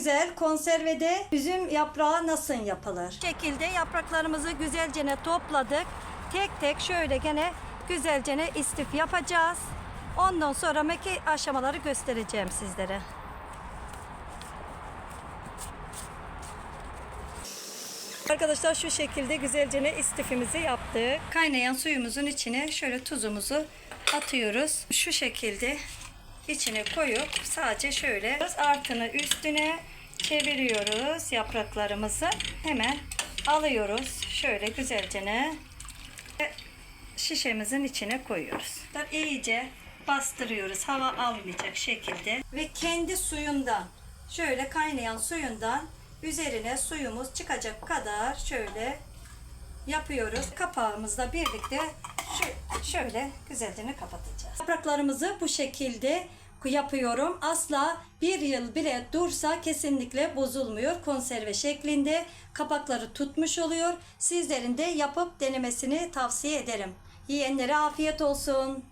güzel konservede üzüm yaprağı nasıl yapılır? Bu şekilde yapraklarımızı güzelce topladık. Tek tek şöyle gene güzelce istif yapacağız. Ondan sonraki aşamaları göstereceğim sizlere. Arkadaşlar şu şekilde güzelce istifimizi yaptık. Kaynayan suyumuzun içine şöyle tuzumuzu atıyoruz. Şu şekilde içine koyup sadece şöyle artını üstüne çeviriyoruz yapraklarımızı. Hemen alıyoruz. Şöyle güzelce ve şişemizin içine koyuyoruz. İyice bastırıyoruz hava almayacak şekilde ve kendi suyundan şöyle kaynayan suyundan üzerine suyumuz çıkacak kadar şöyle yapıyoruz. Kapağımızla birlikte şöyle güzelce kapatacağız. Yapraklarımızı bu şekilde yapıyorum. Asla bir yıl bile dursa kesinlikle bozulmuyor. Konserve şeklinde kapakları tutmuş oluyor. Sizlerin de yapıp denemesini tavsiye ederim. Yiyenlere afiyet olsun.